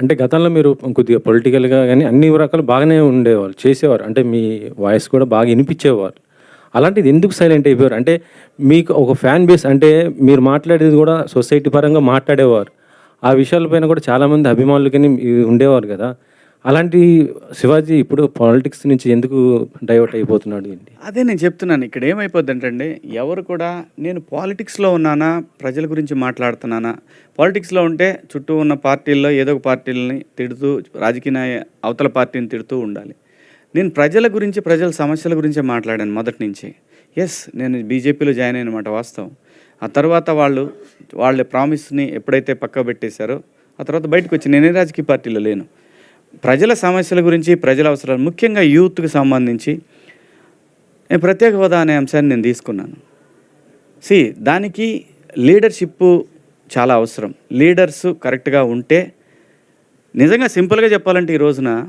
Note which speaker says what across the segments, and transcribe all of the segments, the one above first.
Speaker 1: అంటే గతంలో మీరు కొద్దిగా పొలిటికల్గా కానీ అన్ని రకాలు బాగానే ఉండేవారు చేసేవారు. అంటే మీ వాయిస్ కూడా బాగా వినిపించేవారు. అలాంటిది ఎందుకు సైలెంట్ అయిపోయారు? అంటే మీకు ఒక ఫ్యాన్ బేస్ అంటే మీరు మాట్లాడేది కూడా సొసైటీ పరంగా మాట్లాడేవారు. ఆ విషయాలపైన కూడా చాలామంది అభిమానులు కానీ ఉండేవారు కదా. అలాంటి శివాజీ ఇప్పుడు పాలిటిక్స్ నుంచి ఎందుకు డైవర్ట్ అయిపోతున్నాడు ఏంటి?
Speaker 2: అదే నేను చెప్తున్నాను. ఇక్కడ ఏమైపోద్ది అంటే ఎవరు కూడా నేను పాలిటిక్స్లో ఉన్నానా ప్రజల గురించి మాట్లాడుతున్నానా? పాలిటిక్స్లో ఉంటే చుట్టూ ఉన్న పార్టీల్లో ఏదో ఒక పార్టీలని తిడుతూ రాజకీయ నాయ అవతల పార్టీని తిడుతూ ఉండాలి. నేను ప్రజల గురించి ప్రజల సమస్యల గురించే మాట్లాడాను మొదటి నుంచి. ఎస్ నేను బీజేపీలో జాయిన్ అయిన మాట వాస్తవం. ఆ తర్వాత వాళ్ళు వాళ్ళ ప్రామిస్ని ఎప్పుడైతే పక్క పెట్టేశారో ఆ తర్వాత బయటకు వచ్చి నేనే రాజకీయ పార్టీలో లేను. ప్రజల సమస్యల గురించి ప్రజల అవసరాలు ముఖ్యంగా యూత్కి సంబంధించి నేను ప్రత్యేక హోదా అనే అంశాన్ని నేను తీసుకున్నాను. సి దానికి లీడర్షిప్ చాలా అవసరం. లీడర్స్ కరెక్ట్గా ఉంటే నిజంగా సింపుల్గా చెప్పాలంటే ఈ రోజున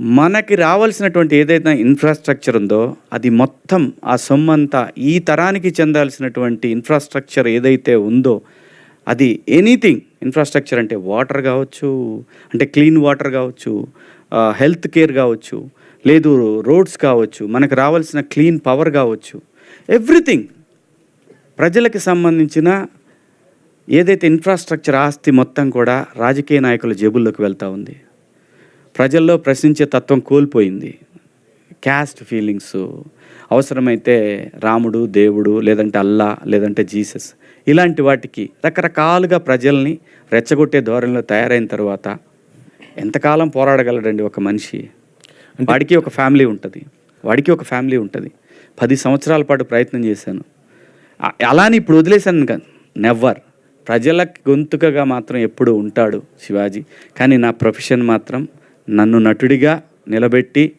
Speaker 2: మనకి రావాల్సినటువంటి ఏదైతే ఇన్ఫ్రాస్ట్రక్చర్ ఉందో అది మొత్తం ఆ సొమ్మంతా ఈ తరానికి చెందాల్సినటువంటి ఇన్ఫ్రాస్ట్రక్చర్ ఏదైతే ఉందో అది ఎనీథింగ్ ఇన్ఫ్రాస్ట్రక్చర్ అంటే వాటర్ కావచ్చు అంటే క్లీన్ వాటర్ కావచ్చు హెల్త్ కేర్ కావచ్చు లేదు రోడ్స్ కావచ్చు మనకు రావాల్సిన క్లీన్ పవర్ కావచ్చు ఎవ్రీథింగ్ ప్రజలకు సంబంధించిన ఏదైతే ఇన్ఫ్రాస్ట్రక్చర్ ఆస్తి మొత్తం కూడా రాజకీయ నాయకుల జేబుల్లోకి వెళ్తూ ఉంది. ప్రజల్లో ప్రశ్నించే తత్వం కోల్పోయింది. క్యాస్ట్ ఫీలింగ్స్ అవసరమైతే రాముడు దేవుడు లేదంటే అల్లా లేదంటే జీసస్ ఇలాంటి వాటికి రకరకాలుగా ప్రజల్ని రెచ్చగొట్టే ధోరణిలో తయారైన తర్వాత ఎంతకాలం పోరాడగలడండి ఒక మనిషి? వాడికి ఒక ఫ్యామిలీ ఉంటుంది. వాడికి ఒక ఫ్యామిలీ ఉంటుంది. పది సంవత్సరాల పాటు ప్రయత్నం చేశాను. అలాని ఇప్పుడు వదిలేశాను కాదు నెవ్వర్ ప్రజల గొంతుకగా మాత్రం ఎప్పుడు ఉంటాడు శివాజీ. కానీ నా ప్రొఫెషన్ మాత్రం నన్ను నటుడిగా నిలబెట్టి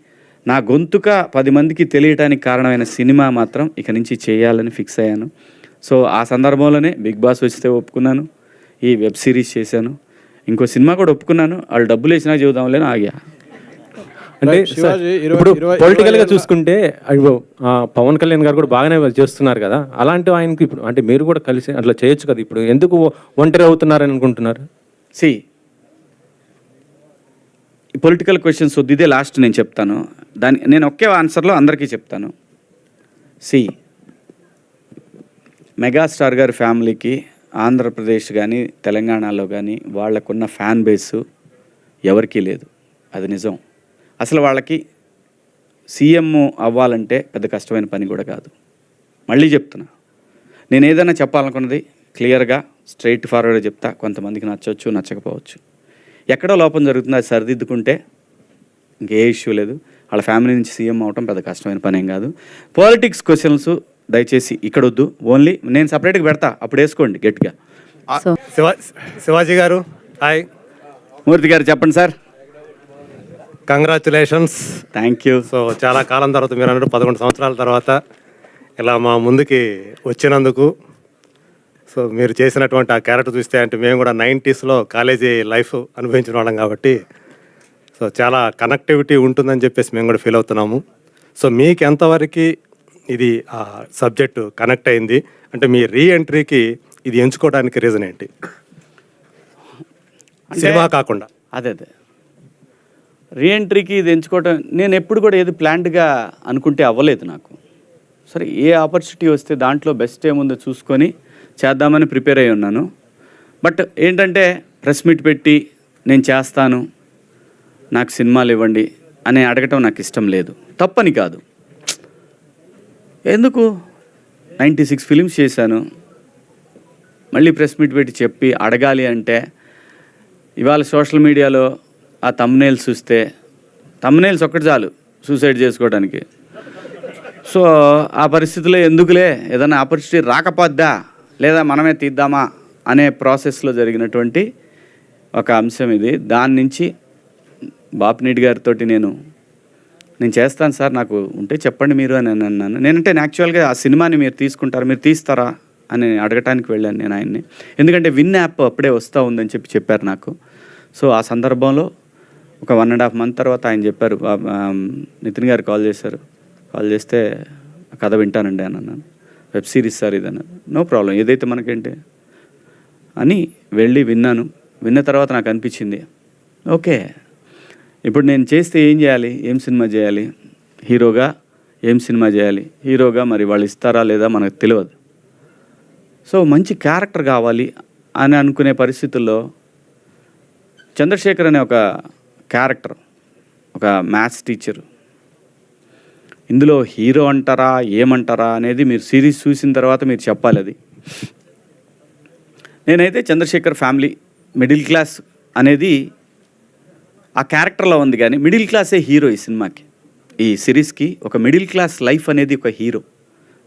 Speaker 2: నా గొంతుక పది మందికి తెలియటానికి కారణమైన సినిమా మాత్రం ఇక నుంచి చేయాలని ఫిక్స్ అయ్యాను. సో ఆ సందర్భంలోనే బిగ్ బాస్ వస్తే ఒప్పుకున్నాను. ఈ వెబ్ సిరీస్ చేశాను. ఇంకో సినిమా కూడా ఒప్పుకున్నాను. వాళ్ళు డబ్బులు వేసినా చెబుదాంలేని ఆగా.
Speaker 1: అంటే ఇప్పుడు
Speaker 3: ఇరవై-
Speaker 1: పొలిటికల్గా
Speaker 3: ఇరవై ఏళ్ళ-
Speaker 1: చూసుకుంటే పవన్ కళ్యాణ్ గారు కూడా బాగానే చేస్తున్నారు కదా. అలాంటి ఆయనకి ఇప్పుడు అంటే మీరు కూడా కలిసి అట్లా చేయొచ్చు కదా ఇప్పుడు. ఎందుకు ఒంటరి అవుతున్నారని అనుకుంటున్నారు?
Speaker 2: సి పొలిటికల్ క్వశ్చన్స్ వద్దు. ఇదే లాస్ట్ నేను చెప్తాను. దాని నేను ఒకే ఆన్సర్లో అందరికీ చెప్తాను. సి మెగాస్టార్ గారి ఫ్యామిలీకి ఆంధ్రప్రదేశ్ కానీ తెలంగాణలో కానీ వాళ్ళకున్న ఫ్యాన్ బేసు ఎవరికీ లేదు. అది నిజం. అసలు వాళ్ళకి సీఎం అవ్వాలంటే పెద్ద కష్టమైన పని కూడా కాదు. మళ్ళీ చెప్తున్నా. నేను ఏదైనా చెప్పాలనుకున్నది క్లియర్గా స్ట్రైట్ ఫార్వర్డ్ చెప్తా. కొంతమందికి నచ్చవచ్చు నచ్చకపోవచ్చు. ఎక్కడో లోపం జరుగుతుంది అది సరిదిద్దుకుంటే ఇంకే ఇష్యూ లేదు. వాళ్ళ ఫ్యామిలీ నుంచి సీఎం అవటం పెద్ద కష్టమైన పని ఏం కాదు. పాలిటిక్స్ క్వశ్చన్స్ దయచేసి ఇక్కడ వద్దు ఓన్లీ నేను సపరేట్గా పెడతా. అప్పుడు వేసుకోండి గట్టిగా.
Speaker 4: శివాజీ గారు హాయ్.
Speaker 2: మూర్తి గారు చెప్పండి sir.
Speaker 4: Congratulations
Speaker 2: thank you
Speaker 4: so చాలా కాలం తర్వాత మీరు అన్నట్టు పదకొండు సంవత్సరాల తర్వాత ఇలా మా ముందుకి వచ్చినందుకు. సో మీరు చేసినటువంటి ఆ క్యారెక్టర్ చూస్తే అంటే మేము కూడా నైంటీస్లో కాలేజీ లైఫ్ అనుభవించిన వాళ్ళం కాబట్టి సో చాలా కనెక్టివిటీ ఉంటుందని చెప్పేసి మేము కూడా ఫీల్ అవుతున్నాము. సో మీకు ఎంతవరకు ఇది ఆ సబ్జెక్టు కనెక్ట్ అయింది? అంటే మీ రీ ఎంట్రీకి ఇది ఎంచుకోవడానికి రీజన్ ఏంటి? సినిమా కాకుండా.
Speaker 2: అదే అదే. రీఎంట్రీకి ఇది ఎంచుకోవటం నేను ఎప్పుడు కూడా ఏది ప్లాన్డ్గా అనుకుంటే అవ్వలేదు నాకు. సరే ఏ ఆపర్చునిటీ వస్తే దాంట్లో బెస్ట్ ఏముందో చూసుకొని చేద్దామని ప్రిపేర్ అయి ఉన్నాను. బట్ ఏంటంటే ప్రెస్ మీట్ పెట్టి నేను చేస్తాను. నాకు సినిమాలు ఇవ్వండి అని అడగటం నాకు ఇష్టం లేదు. తప్పని కాదు. ఎందుకు? నైంటీ సిక్స్ ఫిలిమ్స్ చేశాను. మళ్ళీ ప్రెస్ మీట్ పెట్టి చెప్పి అడగాలి అంటే ఇవాళ సోషల్ మీడియాలో ఆ తమ్నేల్స్ చూస్తే తమ్నేల్స్ ఒక్కటి చాలు సూసైడ్ చేసుకోవడానికి. సో ఆ పరిస్థితిలో ఎందుకులే? ఏదైనా ఆపర్చునిటీ రాకపోద్దా? లేదా మనమే తీద్దామా? అనే ప్రాసెస్లో జరిగినటువంటి ఒక అంశం ఇది. దాని నుంచి బాపినీటి గారితో నేను నేను చేస్తాను సార్ నాకు ఉంటే చెప్పండి మీరు అని నేను అన్నాను నేనంటే యాక్చువల్గా ఆ సినిమాని మీరు తీసుకుంటారా మీరు తీస్తారా అని అడగటానికి వెళ్ళాను నేను ఆయన్ని. ఎందుకంటే విన్ యాప్ అప్పుడే వస్తూ ఉందని చెప్పి చెప్పారు నాకు. సో ఆ సందర్భంలో ఒక వన్ అండ్ హాఫ్ మంత్ తర్వాత ఆయన చెప్పారు నితిన్ గారు కాల్ చేశారు. కాల్ చేస్తే కథ వింటానండి అని అన్నాను. వెబ్ సిరీస్ సార్ ఇది నో ప్రాబ్లం ఏదైతే మనకేంటి అని వెళ్ళి విన్నాను. విన్న తర్వాత నాకు అనిపించింది ఓకే ఇప్పుడు నేను చేస్తే ఏం చేయాలి? ఏం సినిమా చేయాలి? హీరోగా ఏం సినిమా చేయాలి? హీరోగా మరి వాళ్ళు ఇస్తారా లేదా మనకు తెలియదు. సో మంచి క్యారెక్టర్ కావాలి అని అనుకునే పరిస్థితుల్లో చంద్రశేఖర్ అనే ఒక క్యారెక్టర్ ఒక మ్యాథ్స్ టీచర్ ఇందులో హీరో అంటారా ఏమంటారా అనేది మీరు సిరీస్ చూసిన తర్వాత మీరు చెప్పాలి అది. నేనైతే చంద్రశేఖర్ ఫ్యామిలీ మిడిల్ క్లాస్ అనేది ఆ క్యారెక్టర్లో ఉంది కానీ మిడిల్ క్లాసే హీరో ఈ సినిమాకి. ఈ సిరీస్కి ఒక మిడిల్ క్లాస్ లైఫ్ అనేది ఒక హీరో.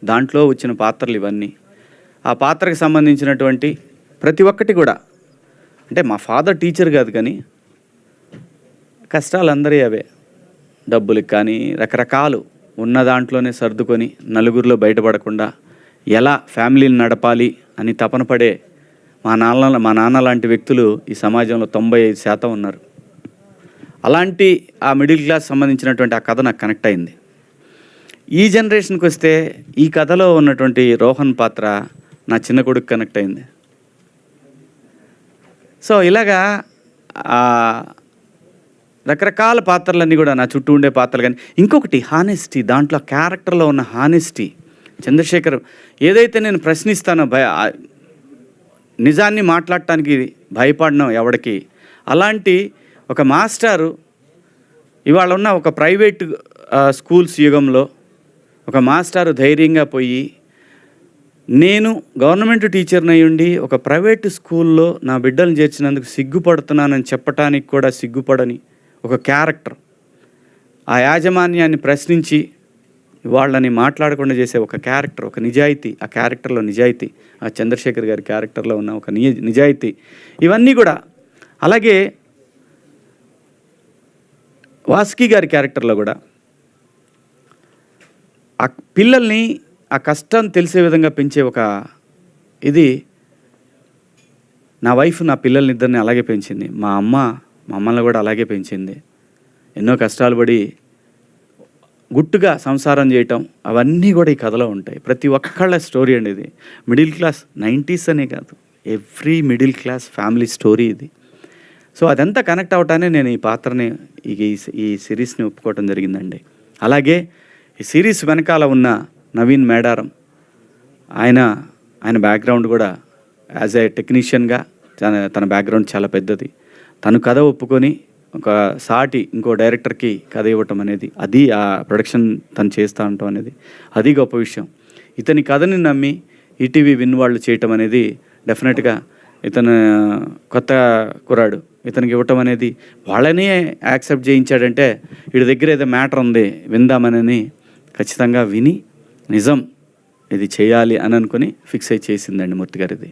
Speaker 2: దాంట్లో వచ్చిన పాత్రలు ఇవన్నీ. ఆ పాత్రకి సంబంధించినటువంటి ప్రతి ఒక్కటి కూడా. అంటే మా ఫాదర్ టీచర్ కాదు కానీ కష్టాలు అందరి అవే. డబ్బులకు కానీ రకరకాలు ఉన్న దాంట్లోనే సర్దుకొని నలుగురిలో బయటపడకుండా ఎలా ఫ్యామిలీని నడపాలి అని తపన పడే మా నాన్న మా నాన్న లాంటి వ్యక్తులు ఈ సమాజంలో తొంభై ఐదు శాతం ఉన్నారు. అలాంటి ఆ మిడిల్ క్లాస్ సంబంధించినటువంటి ఆ కథ నాకు కనెక్ట్ అయింది. ఈ జనరేషన్కి వస్తే ఈ కథలో ఉన్నటువంటి రోహన్ పాత్ర నా చిన్న కొడుకు కనెక్ట్ అయింది. సో ఇలాగా రకరకాల పాత్రలన్నీ కూడా నా చుట్టూ ఉండే పాత్రలు కానీ ఇంకొకటి హానెస్టీ దాంట్లో క్యారెక్టర్లో ఉన్న హానెస్టీ చంద్రశేఖర్ ఏదైతే నేను ప్రశ్నిస్తానో భయ నిజాన్ని మాట్లాడటానికి భయపడడం ఎవడికి అలాంటి ఒక మాస్టారు ఇవాళ ఉన్న ఒక ప్రైవేట్ స్కూల్స్ యుగంలో ఒక మాస్టారు ధైర్యంగా పోయి నేను గవర్నమెంట్ టీచర్ని అయ్యుండి ఒక ప్రైవేట్ స్కూల్లో నా బిడ్డలను చేర్చినందుకు సిగ్గుపడుతున్నానని చెప్పటానికి కూడా సిగ్గుపడని ఒక క్యారెక్టర్. ఆ యాజమాన్యాన్ని ప్రశ్నించి వాళ్ళని మాట్లాడకుండా చేసే ఒక క్యారెక్టర్ ఒక నిజాయితీ ఆ క్యారెక్టర్లో నిజాయితీ ఆ చంద్రశేఖర్ గారి క్యారెక్టర్లో ఉన్న ఒక నిజ నిజాయితీ. ఇవన్నీ కూడా అలాగే వాసుకి గారి క్యారెక్టర్లో కూడా ఆ పిల్లల్ని ఆ కష్టం తెలిసే విధంగా పెంచే ఒక ఇది నా వైఫ్ నా పిల్లల్ని ఇద్దరిని అలాగే పెంచింది. మా అమ్మ మమ్మల్ని కూడా అలాగే పెంచింది. ఎన్నో కష్టాలు పడి గుట్టుగా సంసారం చేయటం అవన్నీ కూడా ఈ కథలో ఉంటాయి. ప్రతి ఒక్కళ్ళ స్టోరీ అండి ఇది. మిడిల్ క్లాస్ నైంటీస్ అనే కాదు. Every middle class family story ఇది. సో అదంతా కనెక్ట్ అవటానే నేను ఈ పాత్రని ఈ ఈ- సిరీస్ని ఒప్పుకోవటం జరిగిందండి. అలాగే ఈ సిరీస్ వెనకాల ఉన్న నవీన్ మేడారం ఆయన ఆయన బ్యాక్గ్రౌండ్ కూడా యాజ్ ఏ టెక్నీషియన్గా తన తన బ్యాక్గ్రౌండ్ చాలా పెద్దది. తను కథ ఒప్పుకొని ఒక సాటి ఇంకో డైరెక్టర్కి కథ ఇవ్వటం అనేది అది ఆ ప్రొడక్షన్ తను చేస్తూ ఉండటం అనేది అది గొప్ప విషయం. ఇతని కథని నమ్మి ఈటీవీ విన్ వాళ్ళు చేయటం అనేది డెఫినెట్గా ఇతను కొత్త కురాడు ఇతనికి ఇవ్వటం అనేది వాళ్ళని యాక్సెప్ట్ చేయించాడంటే వీడి దగ్గర ఏదో మ్యాటర్ ఉంది విందామనని ఖచ్చితంగా విని నిజం ఇది చేయాలి అని అనుకుని ఫిక్స్ అయి చేసిందండి మూర్తి గారిది.